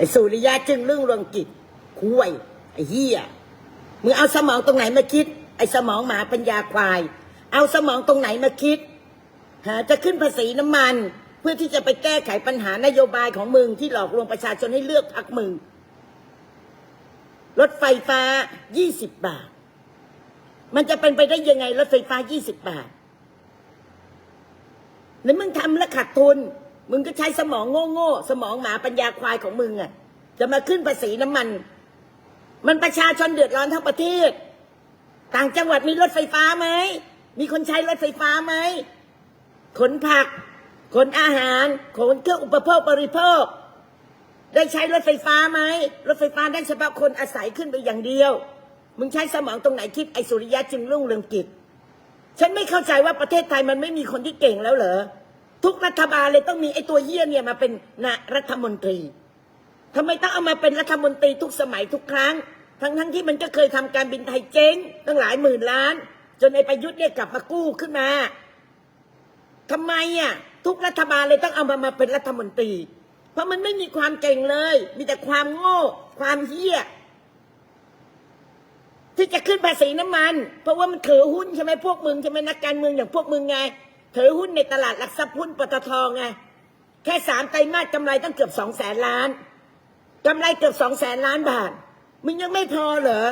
อ้สุริยะจึงเรื่องรืองกิจคุยไอ้เฮียมึงเอาสมองตรงไหนมาคิด ไอ้สมองหมาปัญญาควาย เอาสมองตรงไหนมาคิดหาจะขึ้นภาษีน้ำมัน เพื่อที่จะไปแก้ไขปัญหานโยบายของมึงที่หลอกลวงประชาชนให้เลือกพักมึง รถไฟฟ้า 20 บาท มันจะเป็นไปได้ยังไงรถไฟฟ้า 20 บาท แล้วมึงทำแล้วขาดทุน มึงก็ใช้สมองโง่ๆสมองหมาปัญญาควายของมึงอะจะมาขึ้นภาษีน้ำมัน มันประชาชนเดือดร้อนทั้งประเทศ ต่างจังหวัดมีรถไฟฟ้าไหม มีคนใช้รถไฟฟ้าไหม ขนผัก ขนอาหาร ขนเครื่องอุปโภคบริโภค ได้ใช้รถไฟฟ้าไหม รถไฟฟ้าได้เฉพาะคนอาศัยขึ้นไปอย่างเดียว มึงใช้สมองตรงไหนคิดไอสุริยะจึงรุ่งเรืองกิจ ฉันไม่เข้าใจว่าประเทศไทยมันไม่มีคนที่เก่งแล้วเหรอ ทุกรัฐบาลเลยต้องมีไอ้ตัวเฮี้ยเนี่ยมาเป็นนะรัฐมนตรีทำไมต้องเอามาเป็นรัฐมนตรีทุกสมัยทุกครั้ง ทั้งทั้งที่มันก็เคยทำการบินไทยเจ๊งตั้งหลายหมื่นล้าน จนไอ้ประยุทธ์เนี่ยกลับมากู้ขึ้นมาทำไมอะทุกรัฐบาลเลยต้องเอามามาเป็นรัฐมนตรี เพราะมันไม่มีความเก่งเลย มีแต่ความโง่ ความเฮี้ยที่จะขึ้นภาษีน้ำมัน เพราะว่ามันถือหุ้นใช่ไหมพวกมึงใช่ไหมนักการเมืองอย่างพวกมึงไง ถือหุ้นในตลาดหลักทรัพย์หุ้นปตทไงแค่สามไตรมาสกำไรตั้งเกือบสองแสนล้านกำไรเกือบสองแสนล้านบาทมึงยังไม่พอเหรอ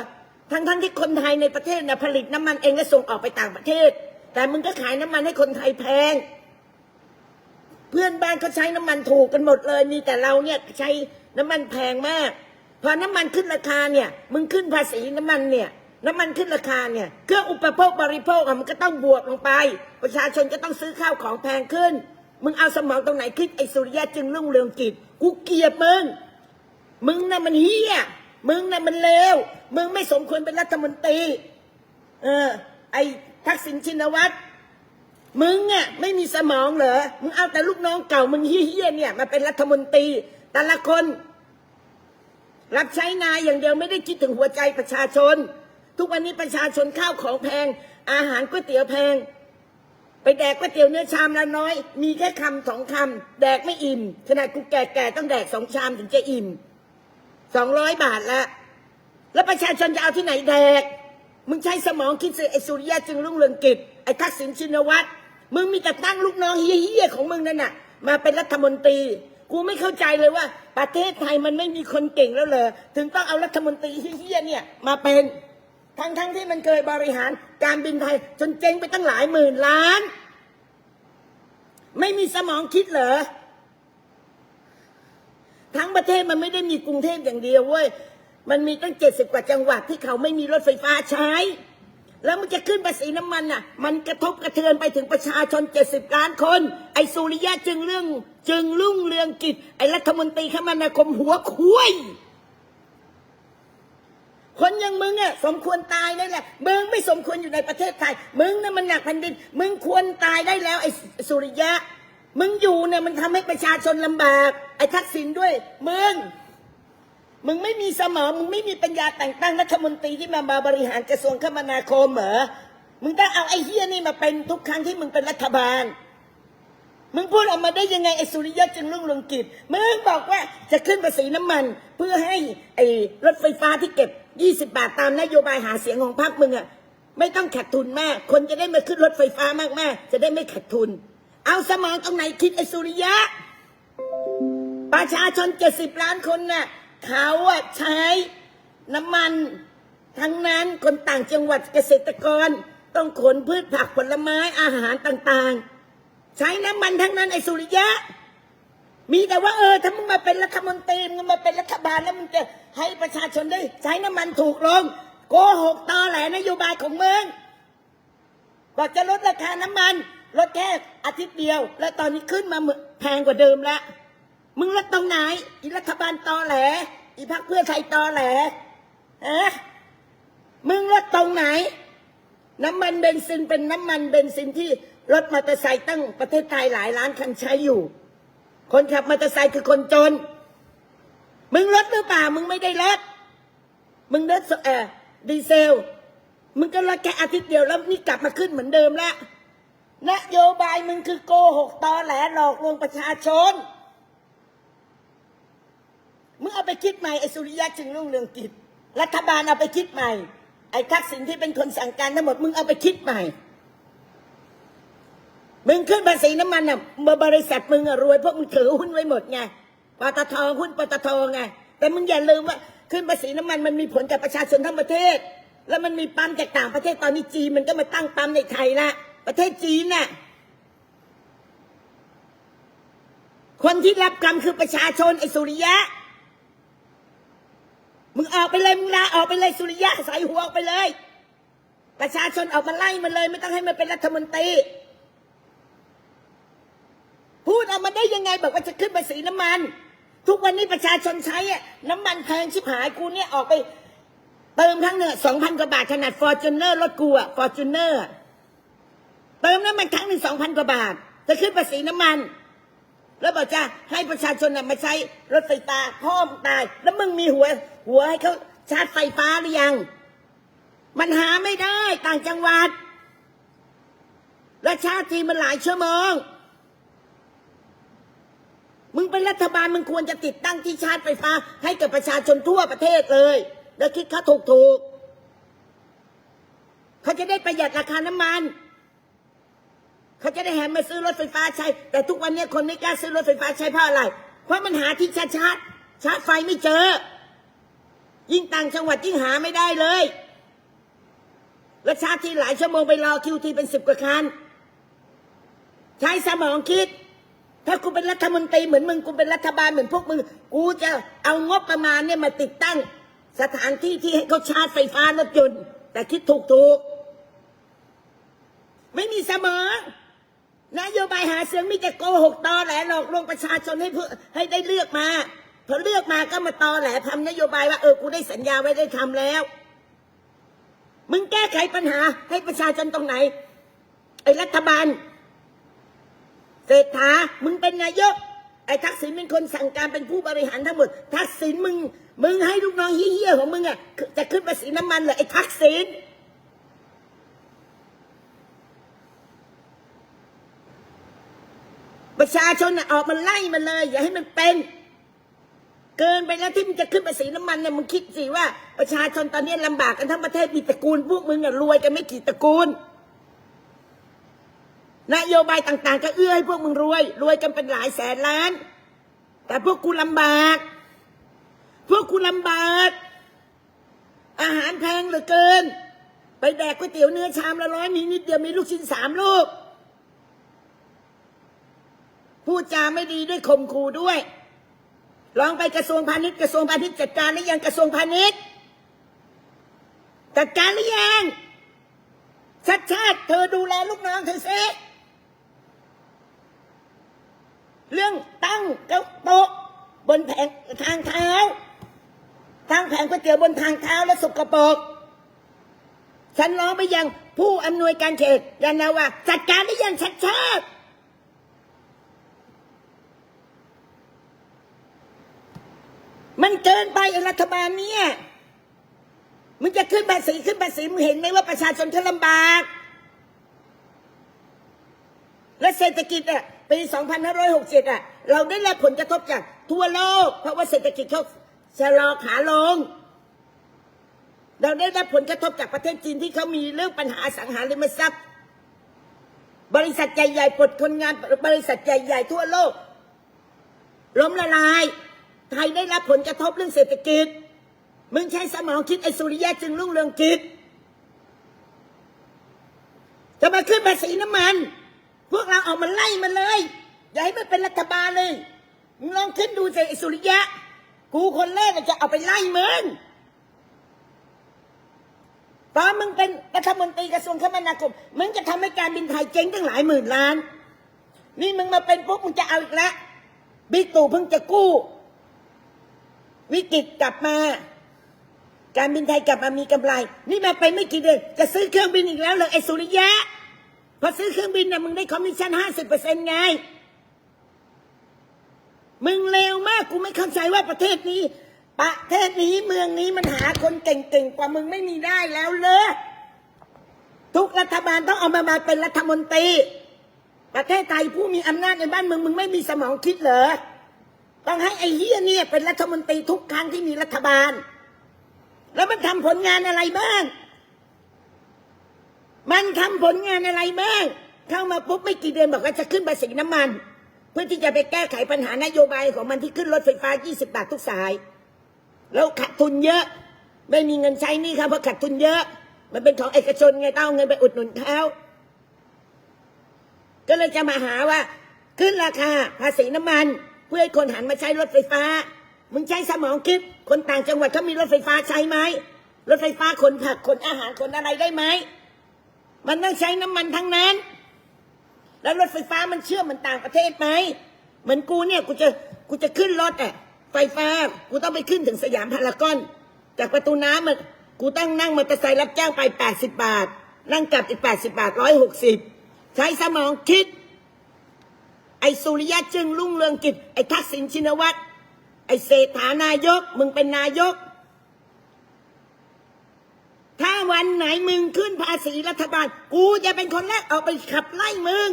ทั้งทั้งที่คนไทยในประเทศนะผลิตน้ำมันเองและส่งออกไปต่างประเทศ แต่มึงก็ขายน้ำมันให้คนไทยแพง เพื่อนบ้านเขาใช้น้ำมันถูกกันหมดเลยมีแต่เราเนี่ยใช้น้ำมันแพงมาก พอน้ำมันขึ้นราคาเนี่ย มึงขึ้นภาษีน้ำมันเนี่ย น้ำมันขึ้นราคาเนี่ยเครื่องอุปโภคบริโภคอะมันก็ต้องบวกลงไป ประชาชนก็ต้องซื้อข้าวของแพงขึ้น มึงเอาสมองตรงไหนคิดไอ้สุริยะจึงรุ่งเรืองกิจกูเกลียดมึง มึงน่ะมันเฮี้ยมึงน่ะมันเลวมึงไม่สมควรเป็นรัฐมนตรี เออ ไอ้ทักษิณชินวัตรมึงอะไม่มีสมองเหรอ มึงเอาแต่ลูกน้องเก่า มึงเฮี้ยเนี่ยมาเป็นรัฐมนตรี แต่ละคน รับใช้นายอย่างเดียวไม่ได้คิดถึงหัวใจประชาชน ทุกวันนี้ประชาชนข้าวของแพง อาหารก๋วยเตี๋ยวแพง ไปแดกก๋วยเตี๋ยวเนื้อชามละน้อย มีแค่คำสองคำแดกไม่อิ่มขนาดกูแก่ๆต้องแดกสองชามถึงจะอิ่มสองร้อยบาทละแล้วประชาชนจะเอาที่ไหนแดก มึงใช้สมองคิดสิไอสุริยะจึงรุ่งเรืองกิจไอทักษิณชินวัตรมึงมีแต่ตั้งลูกน้องเฮี้ยๆของมึงนั่นน่ะ มาเป็นรัฐมนตรี กูไม่เข้าใจเลยว่า ประเทศไทยมันไม่มีคนเก่งแล้วเหรอถึงต้องเอารัฐมนตรีเฮี้ยๆเนี่ยมาเป็น ทั้งทั้งๆที่มันเคยบริหารการบินไทย จนเจ๊งไปตั้งหลายหมื่นล้าน ไม่มีสมองคิดเหรอ ทั้งประเทศมันไม่ได้มีกรุงเทพอย่างเดียวเว้ย มันมีตั้งเจ็ดสิบกว่าจังหวัดที่เขาไม่มีรถไฟฟ้าใช้ แล้วมันจะขึ้นภาษีน้ำมันน่ะ มันกระทบกระเทือนไปถึงประชาชนเจ็ดสิบล้านคน ไอ้สุริยะจึงเรื่อง จึงรุ่งเรืองกิจ ไอ้รัฐมนตรีคมนาคมหัวคุย คนอย่างมึงอะสมควรตายนั่นแหละมึงไม่สมควรอยู่ในประเทศไทย มึงน่ะมันหนักแผ่นดิน มึงควรตายได้แล้วไอ้สุริยะ มึงอยู่เนี่ยมันทำให้ประชาชนลำบาก ไอ้ทักษิณด้วย มึง มึงไม่มีสมองมึงไม่มีปัญญาแต่งตั้งรัฐมนตรีที่มามาบริหารกระทรวงคมนาคมเหรอมึงต้องเอาไอ้เฮียนี่มาเป็นทุกครั้งที่มึงเป็นรัฐบาลมึงพูดออกมาได้ยังไงไอ้สุริยะจึงรุ่งเรืองกิจ มึงบอกว่าจะขึ้นภาษีน้ำมัน เพื่อให้ไอ้รถไฟฟ้าที่เก็บ 20บาทตามนโยบายหาเสียงของพรรคมึงอะไม่ต้องขาดทุนมาก คนจะได้มาขึ้นรถไฟฟ้ามากๆจะได้ไม่ขาดทุน เอาสมองตรงไหนคิดไอ้สุริยะ ประชาชน70ล้านคนน่ะเขาอะใช้น้ำมันทั้งนั้นคนต่างจังหวัดเกษตรกร ต้องขนพืชผักผลไม้อาหารต่างๆ ใช้น้ำมันทั้งนั้นไอ้สุริยะ มีแต่ว่าเออถ้ามึงมาเป็นรัฐมนตรีมึงมาเป็นรัฐบาลแล้วมึงจะให้ประชาชนได้ใช้น้ำมันถูกลง โกหกตอแหลนโยบายของมึงบอกจะลดราคาน้ำมันลดแค่อาทิตย์เดียว แล้วตอนนี้ขึ้นมาแพงกว่าเดิมล้วมึงลดตรงไหนอีรัฐบาลตอแหล อีพักเพื่อไทยตอแหลฮะมึงลดตรงไหน น้ำมันเบนซินเป็นน้ำมันเบนซินที่รถมอเตอร์ไซค์ตั้งประเทศไทยหลายล้านคันใช้อยู่ คนขับมอเตอร์ไซค์คือคนจน มึงลดหรือเปล่า มึงไม่ได้ลด มึงลดเออดีเซล มึงก็ลดแค่อาทิตย์เดียวแล้วนี่กลับมาขึ้นเหมือนเดิมแล้วนโยบายมึงคือโกหกตอแหลหลอกลวงประชาชน มึงเอาไปไปคิดใหม่ไอ้สุริยะจึงรุ่งเรืองกิจ รัฐบาลเอาไปคิดใหม่ ไอ้ทักษิณที่เป็นคนสั่งการทั้งหมด มึงเอาไปคิดใหม่ มึงขึ้นภาษีน้ำมันอะบริษัทมึงอะรวยเพราะมึงถือหุ้นไว้หมดไงปตทหุ้นปตทไงแต่มึงอย่าลืมว่าขึ้นภาษีน้ำมันมันมีผลกับประชาชนทั้งประเทศ แล้วมันมีปั๊มจากต่างประเทศตอนนี้จีนมันก็มาตั้งปั๊มในไทยละประเทศจีนน่ะคนที่รับกรรมคือประชาชนไอ้สุริยะ มึงออกไปเลยมึงลาออกไปเลยสุริยะใส่หัวออกไปเลย ประชาชนออกมาไล่มันเลย ไม่ต้องให้มันเป็นรัฐมนตรี มาได้ยังไงบอกว่าจะขึ้นภาษีน้ำมัน ทุกวันนี้ประชาชนใช้อะน้ำมันแพงชิบหายกูเนี่ยออกไปเติมทั้งเนี่ยสองพันกว่าบาทขนาดฟอร์จูเนอร์รถกูอะฟอร์จูเนอร์เติมน้ำมันครั้งหนึ่งสองพันกว่าบาท จะขึ้นภาษีน้ำมัน แล้วบอกจะให้ประชาชนน่ะมาใช้รถไฟฟ้าพ่อมตาย แล้วมึงมีหัว หัวให้เขาชาร์จไฟฟ้าหรือยัง มันหาไม่ได้ต่างจังหวัดและชาร์จทีมันหลายชั่วโมง มึงเป็นรัฐบาลมึงควรจะติดตั้งที่ชาร์จไฟฟ้า ให้กับประชาชนทั่วประเทศเลย แล้วคิดค่าถูกถูกเขาจะได้ประหยัดราคาน้ำมัน เขาจะได้แหมมาซื้อรถไฟฟ้าใช้ แต่ทุกวันนี้คนไม่กล้าซื้อรถไฟฟ้าใช้เพราะอะไร เพราะมันหาที่ชาร์จชาร์จชาร์จไฟไม่เจอ ยิ่งต่างจังหวัดยิ่งหาไม่ได้เลย แล้วชาร์จที่หลายชั่วโมงไปรอคิวทีเป็นสิบกว่าคัน ใช้สมองคิด ถ้ากูเป็นรัฐมนตรีเหมือนมึงกูเป็นรัฐบาลเหมือนพวกมึง กูจะเอางบประมาณเนี่ยมาติดตั้ง สถานที่ที่ให้เขาชาร์จไฟฟ้ารถยนต์แต่คิดถูกถูกๆไม่มีเสมอนโยบายหาเสียงมีแต่โกหกตอแหลหลอกลวงประชาชนให้เพื่อให้ได้เลือกมาพอเลือกมาก็มาตอแหลทำนโยบายว่าเออกูได้สัญญาไว้ได้ทำแล้ว มึงแก้ไขปัญหาให้ประชาชนตรงไหนไอ้รัฐบาล เศรษฐามึงเป็นนายก ไอ้ทักษิณเป็นคนสั่งการเป็นผู้บริหารทั้งหมด ทักษิณมึง มึงให้ลูกน้องเฮี้ยๆของมึงอะจะขึ้นภาษีน้ำมันเหรอไอ้ทักษิณประชาชนน่ะออกมาไล่มันเลย อย่าให้มันเป็น เกินไปแล้วที่มึงจะขึ้นภาษีน้ำมันเนี่ยมึงคิดสิว่า ประชาชนตอนนี้ลำบากกันทั้งประเทศมีตระกูลพวกมึงอะรวยกันไม่กี่ตระกูล นโยบายต่างๆ ก็เอื้อให้พวกมึงรวย รวยกันเป็นหลายแสนล้าน แต่พวกกูลำบาก พวกกูลำบาก อาหารแพงเหลือเกิน ไปแดกก๋วยเตี๋ยวเนื้อชามละร้อยมีนิดเดียวมีลูกชิ้นสามลูกพูดจาไม่ดีด้วยข่มขู่ด้วย ลองไปกระทรวงพาณิชย์กระทรวงพาณิชย์จัดการหรือยังกระทรวงพาณิชย์จัดการหรือยังชัดชาติเธอดูแลลูกน้องเธอสิ เรื่องตั้งเก้าโต๊ะบนแผงทางเท้าตั้งแผงก๋วยเตี๋ยวบนทางเท้าและสกปรกฉันร้องไปยังผู้อำนวยการเขตยานนาว่าจัดการหรือยังชัดชาติมันเกินไปรัฐบาลเนี่ย มึงจะขึ้นภาษีขึ้นภาษีมึงเห็นไหมว่าประชาชนเขาลำบาก และเศรษฐกิจอะปี 2567 อะ เราได้รับผลกระทบจากทั่วโลก เพราะว่าเศรษฐกิจเขาชะลอขาลง เราได้รับผลกระทบจากประเทศจีนที่เขามีเรื่องปัญหาสังหาริมทรัพย์ บริษัทใหญ่ๆปลดคนงานบริษัทใหญ่ๆทั่วโลก ล้มละลาย ไทยได้รับผลกระทบเรื่องเศรษฐกิจ มึงใช้สมองคิดไอ้สุริยะจึงรุ่งเรืองกิจจะมาขึ้นภาษีน้ำมัน พวกเราเอามาไล่มันเลย อย่าให้มันเป็นรัฐบาลเลยมึงลองขึ้นดูสิไอ้สุริยะ กูคนแรกจะเอาไปไล่มึงตอนมึงเป็นรัฐมนตรีกระทรวงคมนาคมมึงจะทำให้การบินไทยเจ๊งตั้งหลายหมื่นล้าน นี่มึงมาเป็นปุ๊บมึงจะเอาอีกแล้วบิ๊กตู่เพิ่งจะกู้ วิกฤตกลับมา การบินไทยกลับมามีกำไร นี่มาไปไม่กี่เดือนจะซื้อเครื่องบินอีกแล้วเลยไอ้สุริยะ พอซื้อเครื่องบินน่ะมึงได้คอมมิชชั่นห้าสิบเปอร์เซ็นต์ไง มึงเลวมากกูไม่เข้าใจว่าประเทศนี้ ประเทศนี้เมืองนี้มันหาคนเก่งๆ กว่ามึงไม่มีได้แล้วเลยทุกรัฐบาลต้องเอามามาเป็นรัฐมนตรี ประเทศไทยผู้มีอำนาจในบ้านเมืองมึงไม่มีสมองคิดเหรอ ต้องให้ไอ้เฮียเนี่ยเป็นรัฐมนตรีทุกครั้งที่มีรัฐบาล แล้วมันทำผลงานอะไรบ้าง มันทำผลงานอะไรบ้างเข้ามาปุ๊บไม่กี่เดือนบอกว่าจะขึ้นภาษีน้ำมัน เพื่อที่จะไปแก้ไขปัญหานโยบายของมันที่ขึ้นรถไฟฟ้า 20 บาททุกสาย แล้วขาดทุนเยอะ ไม่มีเงินใช้นี่ครับเพราะขาดทุนเยอะ มันเป็นของเอกชนไงต้องเอาเงินไปอุดหนุนเขาก็เลยจะมาหาว่าขึ้นราคาภาษีน้ำมัน เพื่อให้คนหันมาใช้รถไฟฟ้า มึงใช้สมองคิด คนต่างจังหวัดเขามีรถไฟฟ้าใช้ไหมรถไฟฟ้าขนผักขนอาหารขนอะไรได้ไหม มันต้องใช้น้ำมันทั้งนั้น แล้วรถไฟฟ้ามันเชื่อมเหมือนต่างประเทศไหมเหมือนกูเนี่ยกูจะกูจะขึ้นรถอะไฟฟ้ากูต้องไปขึ้นถึงสยามพารากอน จากประตูน้ำมันกูต้องนั่งมอเตอร์ไซค์รับจ้างไป 80 บาท นั่งกลับอีก 80 บาท 160 ใช้สมองคิด ไอ้สุริยะจึงรุ่งเรืองกิจ ไอ้ทักษิณชินวัตรไอ้เศรษฐานายก มึงเป็นนายก ถ้าวันไหนมึงขึ้นภาษีรัฐบาล กูจะเป็นคนแรกออกไปขับไล่มึง